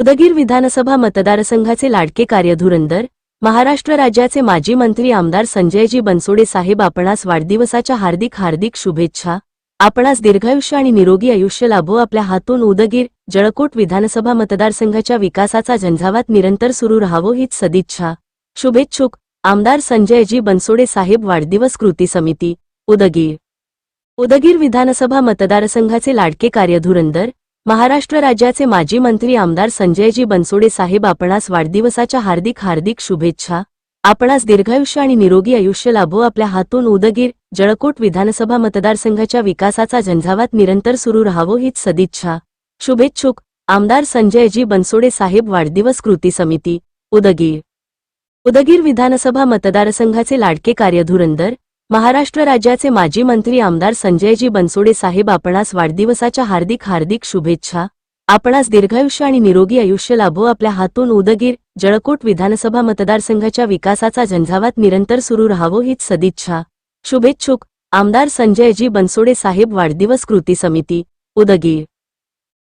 उदगीर विधानसभा मतदारसंघाचे लाडके कार्यधुरंदर महाराष्ट्र राज्याचे माजी मंत्री आमदार संजयजी बनसोडे साहेब आपणास वाढदिवसाच्या हार्दिक हार्दिक शुभेच्छा. आपणास दीर्घायुष्य आणि निरोगी आयुष्य लाभो. आपल्या हातून उदगीर जळकोट विधानसभा मतदारसंघाच्या विकासाचा झंझावात निरंतर सुरू राहावो हीच सदिच्छा. शुभेच्छुक आमदार संजयजी बनसोडे साहेब वाढदिवस कृती समिती उदगीर. उदगीर विधानसभा मतदारसंघाचे लाडके कार्यधुरंदर महाराष्ट्र राज्याचे माजी मंत्री आमदार संजयजी बनसोडे साहेब आपणास वाढदिवसाच्या हार्दिक हार्दिक शुभेच्छा. आपणास दीर्घायुष्य आणि निरोगी आयुष्य लाभो. आपल्या हातून उदगीर जळकोट विधानसभा मतदारसंघाच्या विकासाचा झंझावात निरंतर सुरू राहावो हीच सदिच्छा. शुभेच्छुक आमदार संजयजी बनसोडे साहेब वाढदिवस कृती समिती उदगीर. उदगीर विधानसभा मतदारसंघाचे लाडके कार्यधुरंदर महाराष्ट्र राज्याचे माजी मंत्री आमदार संजयजी बनसोडे साहेब आपणास वाढदिवसाच्या हार्दिक हार्दिक शुभेच्छा. आपणास दीर्घायुष्य आणि निरोगी आयुष्य लाभो. आपल्या हातून उदगीर जळकोट विधानसभा मतदारसंघाच्या विकासाचा झंझावात निरंतर सुरू राहावो हीच सदिच्छा. शुभेच्छुक आमदार संजयजी बनसोडे साहेब वाढदिवस कृती समिती उदगीर.